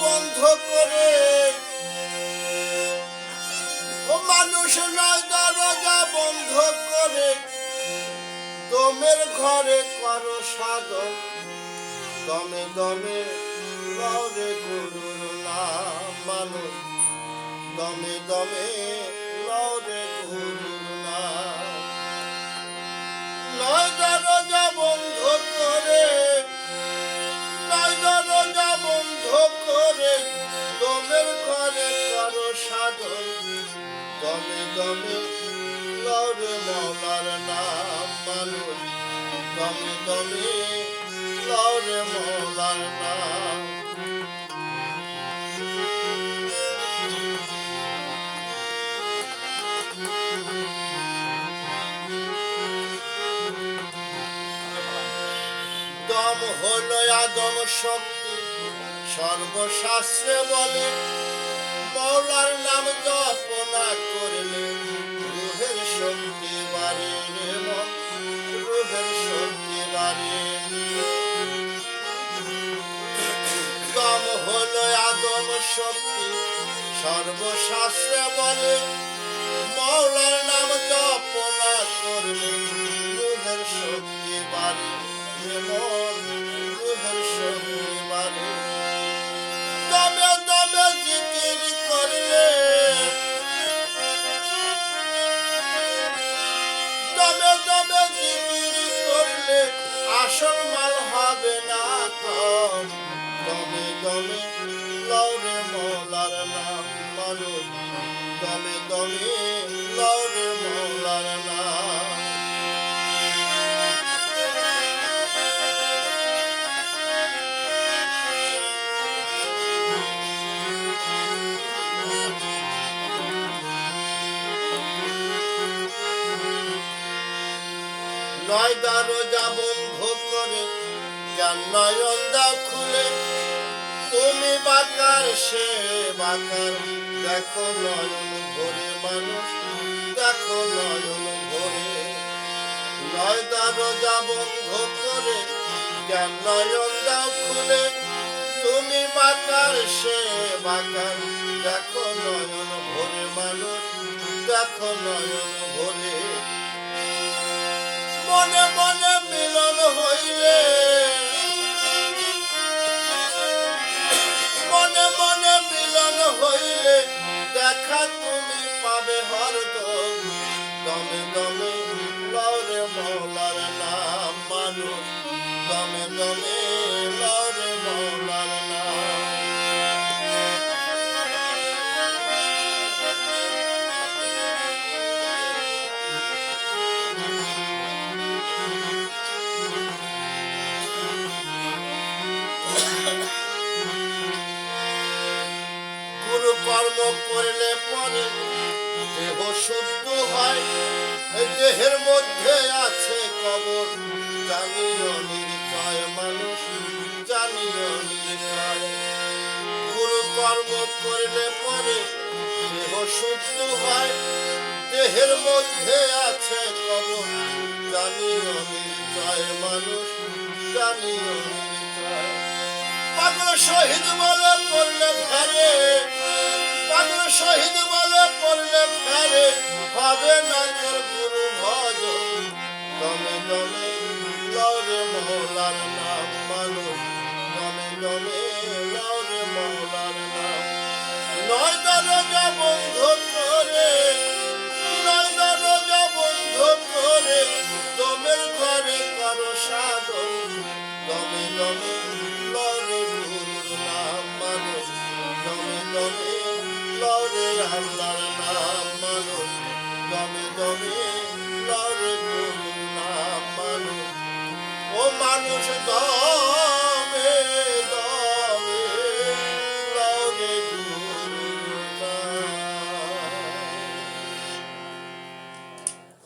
বন্ধ করে। ও মানুষ নয় দরজা বন্ধ করে। দমের ঘরে করো সাধন। দমে দমে লরে গুরুর নাম মানুষ দমে দমে লরে দমে দমে লরে মলার নাম মানুষ দমে দমে লরে মলার নাম। দম হলো আদম শক্তি। সর্বশাস্ত্রে বলে মৌলার নাম জপনা করলে রুহের শক্তি বাড়ে রুহের শক্তি বাড়ে দম হলো আদম শক্তি, সর্বশাস্ত্রে বলে মৌলার নাম জপনা করলে রুহের শক্তি বাড়ে মন আসল মাল হবে না কম। দমে দমে লৌরে মৌলার নাম মানুষ দমে দমে লৌরে মৌলার নাম। নয় দরজা বন্ধ করে যার নয়ন খুলে। তুমি বাকার, সে বাকার। দেখো নয়ন ভরে মানুষ, দেখো নয়ন ভরে। নয় দরজা বন্ধ করে যার নয়ন দাও খুলে। তুমি বাকার, সে বাকার। দেখো নয়ন ভরে মানুষ, দেখো নয়ন ভরে। মনে মনে মিলন হইলে দেখা তুমি পাবে হরদম দমে দমে লরে মৌলার নাম মানুষ। দমে দমে করলে পরে দেহ শুদ্ধ হয়। দেহের মধ্যে আছে কবর, জানিও নির্জয় মানুষ, জানিও নির্জয় গুরু কর্ম করলে পরে দেহ শুদ্ধ হয়। দেহের মধ্যে আছে কবর, জানিও নির্জয় মানুষ, জানিও নির্জয় পাগল শহীদ বলে পড়লে ফেরে পাগল শহীদ বলে পড়লে ফেরে। না তোর গুরু ভজন। দমে দমে দমে লড় লরে মানুষ। ও মানুষ